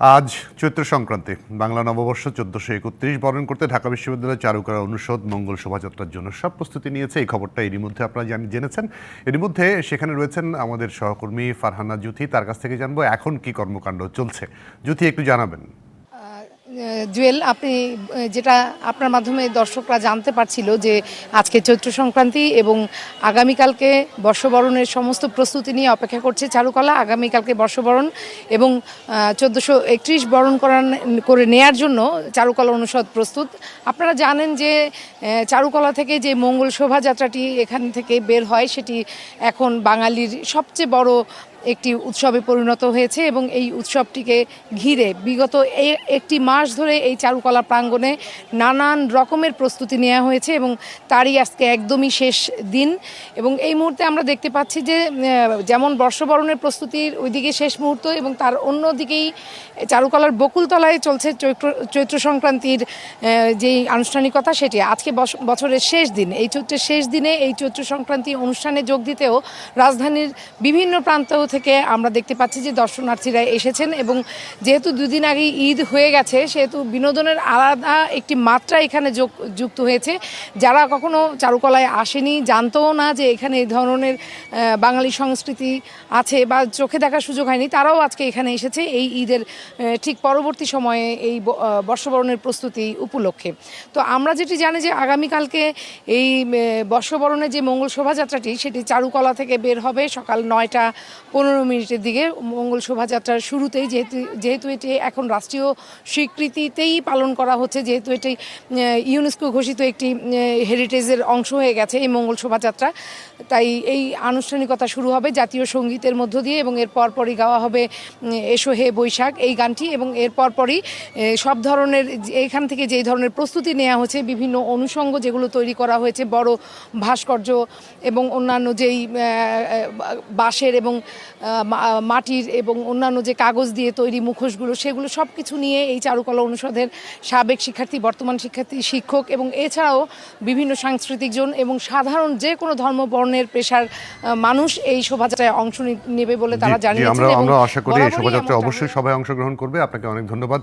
আজ চৈত্র সংক্রান্তি, বাংলা নববর্ষ চোদ্দশো একত্রিশ বরণ করতে ঢাকা বিশ্ববিদ্যালয়ের চারুকলা অনুষদ মঙ্গল শোভাযাত্রার জন্য সব প্রস্তুতি নিয়েছে। এই খবরটা এরই মধ্যে আপনারা জানি, জেনেছেন। এরই মধ্যে সেখানে রয়েছেন আমাদের সহকর্মী ফারহানা জ্যোতি, তার কাছ থেকে জানব এখন কি কর্মকাণ্ড চলছে। জ্যোতি, একটু জানাবেন। জুয়েল, আপনি যেটা আপনার মাধ্যমে দর্শকরা জানতে পারছিল যে আজকে চৈত্র সংক্রান্তি এবং আগামীকালকে বর্ষবরণের সমস্ত প্রস্তুতি নিয়ে অপেক্ষা করছে চারুকলা, আগামীকালকে বর্ষবরণ এবং চোদ্দোশো একত্রিশ বরণ করান, করে নেয়ার জন্য চারুকলা অনুষদ প্রস্তুত। আপনারা জানেন যে চারুকলা থেকে যে মঙ্গল শোভাযাত্রাটি এখান থেকে বের হয়, সেটি এখন বাঙালির সবচেয়ে বড় একটি উৎসবে পরিণত হয়েছে এবং এই উৎসবটিকে ঘিরে বিগত একটি মাস ধরে এই চারুকলা প্রাঙ্গণে নানান রকমের প্রস্তুতি নেওয়া হয়েছে এবং তারই আজকে একদমই শেষ দিন। এবং এই মুহূর্তে আমরা দেখতে পাচ্ছি যে যেমন বর্ষবরণের প্রস্তুতির ওইদিকে শেষ মুহূর্ত এবং তার অন্যদিকেই চারুকলার বকুলতলায় চলছে চৈত্র চৈত্র সংক্রান্তির যেই আনুষ্ঠানিকতা সেটি। আজকে বছরের শেষ দিন। এই চৈত্রের শেষ দিনে এই চৈত্র সংক্রান্তি অনুষ্ঠানে যোগ দিতেও রাজধানীর বিভিন্ন প্রান্ত থেকে আমরা দেখতে পাচ্ছি যে দর্শনার্থীরা এসেছেন এবং যেহেতু দুদিন আগে ঈদ হয়ে গেছে, সেহেতু বিনোদনের আলাদা একটি মাত্রা এখানে যোগ, যুক্ত হয়েছে। যারা কখনো চারুকলায় আসেনি, জানতেও না যে এখানে এই ধরনের বাঙালি সংস্কৃতি আছে বা চোখে দেখার সুযোগ হয়নি, তারাও আজকে এখানে এসেছে এই ঈদের ঠিক পরবর্তী সময়ে এই বর্ষবরণের প্রস্তুতি উপলক্ষে। তো আমরা যেটি জানি যে আগামীকালকে এই বর্ষবরণের যে মঙ্গল শোভাযাত্রাটি, সেটি চারুকলা থেকে বের হবে সকাল নয়টা পনেরো মিনিটের দিকে মঙ্গল শোভাযাত্রার শুরুতেই যেহেতু যেহেতু এটি এখন রাষ্ট্রীয় স্বীকৃতিতেই পালন করা হচ্ছে, যেহেতু এটি ইউনেস্কো ঘোষিত একটি হেরিটেজের অংশ হয়ে গেছে এই মঙ্গল শোভাযাত্রা। তাই এই আনুষ্ঠানিকতা শুরু হবে জাতীয় সঙ্গীতের মধ্য দিয়ে এবং এর পরপরই গাওয়া হবে এসো হে বৈশাখ এই গানটি এবং এর পরপরই সব ধরনের এখান থেকে যেই ধরনের প্রস্তুতি নেওয়া হয়েছে বিভিন্ন অনুষঙ্গ যেগুলো তৈরি করা হয়েছে, বড় ভাস্কর্য এবং অন্যান্য যেই বাঁশের এবং মাটির এবং অন্যান্য যে কাগজ দিয়ে তৈরি মুখোশগুলো সেগুলো সব কিছু নিয়ে এই চারুকলা অনুষদের সাবেক শিক্ষার্থী বর্তমান শিক্ষার্থী শিক্ষক এবং এছাড়াও বিভিন্ন সাংস্কৃতিক জন এবং সাধারণ যে কোনো ধর্ম বর্ণের পেশার মানুষ এই শোভাযাত্রায় অংশ নেবে বলে তারা জানিয়েছেন আমরা আমরা আশা করি এই শোভাযাত্রায় অবশ্যই সবাই অংশগ্রহণ করবে। আপনাকে অনেক ধন্যবাদ।